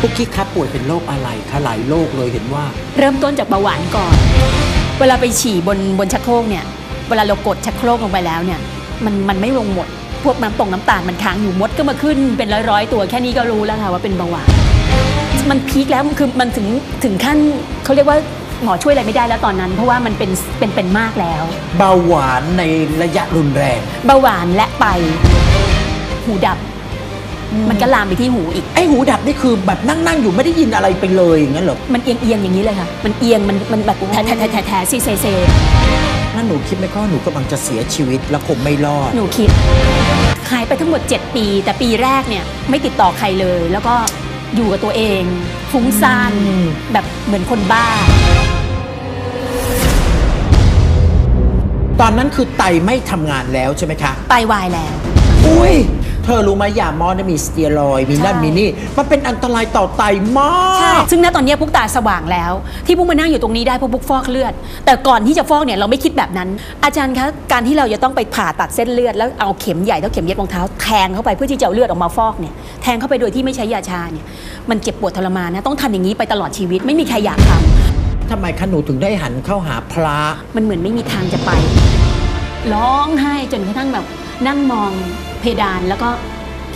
ปุ๊กกี้ครับป่วยเป็นโรคอะไรคะหลายโรคเลยเห็นว่า เริ่มต้นจากเบาหวานก่อน เวลาไปฉี่บนบนชักโครกเนี่ย เวลาเรากดชักโครกลงไปแล้วเนี่ย มันมันไม่ลงหมด พวกน้ำตรงน้ำตาลมันค้างอยู่มดก็มาขึ้นเป็นร้อยร้อยๆตัวแค่นี้ก็รู้แล้วค่ะว่าเป็นเบาหวาน มันพีคแล้วคือมันถึงถึงขั้นเขาเรียกว่าหมอช่วยอะไรไม่ได้แล้วตอนนั้น เพราะว่ามันเป็นเป็นเป็นมากแล้ว เบาหวานในระยะรุนแรง เบาหวานและไตหูดับ มันก็ลามไปที่หูอีกไอ้หูดับนี่คือแบบนั่งนั่งๆอยู่ไม่ได้ยินอะไรไปเลยอย่างนั้นเหรอมันเอียงเอียงๆอย่างนี้เลยค่ะมันเอียงมันมันแบบแทะแทะแทะแทะแทะซีเซเซนั่นหนูคิดไหมคะว่าหนูกำลังจะเสียชีวิตแล้วคงไม่รอดหนูคิดหายไปทั้งหมด 7 ปี แต่ปีแรกเนี่ยไม่ติดต่อใครเลย แล้วก็อยู่กับตัวเอง ฟุ้งซ่านอืมแบบเหมือนคนบ้า ตอนนั้นคือไตไม่ทำงานแล้วใช่ไหมคะไตวายแล้ว อุ้ย เธอรู้ไหมยามอนะมีสเตียรอยด์มีนั่นใช่ มีนี่ มันเป็นอันตรายต่อไตมากซึ่งณตอนเนี้ยพวกตาสว่างแล้ว ที่พวกมานั่งอยู่ตรงนี้ได้เพราะพวกฟอกเลือด แต่ก่อนที่จะฟอกเนี่ยเราไม่คิดแบบนั้น อาจารย์คะการที่เราจะต้องไปผ่าตัดเส้นเลือดแล้วเอาเข็มใหญ่เท่าเข็มเย็บรองเท้าแทงเข้าไปเพื่อที่จะเอาเลือดออกมาฟอกเนี่ยแทงเข้าไปโดยที่ไม่ใช้ยาชาเนี่ยมันเจ็บปวดทรมานนะต้องทำอย่างนี้ไปตลอดชีวิตไม่มีใครอยากทำ ทำไมคะหนูถึงได้หันเข้าหาพระ มันเหมือนไม่มีทางจะไป ร้องไห้จนกระทั่งแบบ นั่งมองเพดานแล้วก็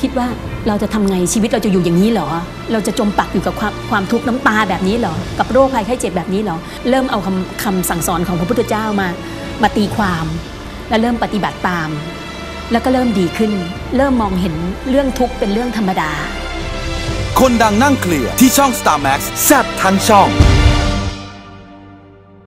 คิดว่าเราจะทำไงชีวิตเราจะอยู่อย่างนี้เหรอ เราจะจมปักอยู่กับความความทุกข์น้ำตาแบบนี้เหรอ กับโรคภัยไข้เจ็บแบบนี้เหรอ เริ่มเอาคำคำสั่งสอนของพระพุทธเจ้ามา มาตีความ แล้วเริ่มปฏิบัติตาม แล้วก็เริ่มดีขึ้น เริ่มมองเห็นเรื่องทุกข์เป็นเรื่องธรรมดา คนดังนั่งเคลียร์ที่ช่อง Star Max แซบทั้งช่อง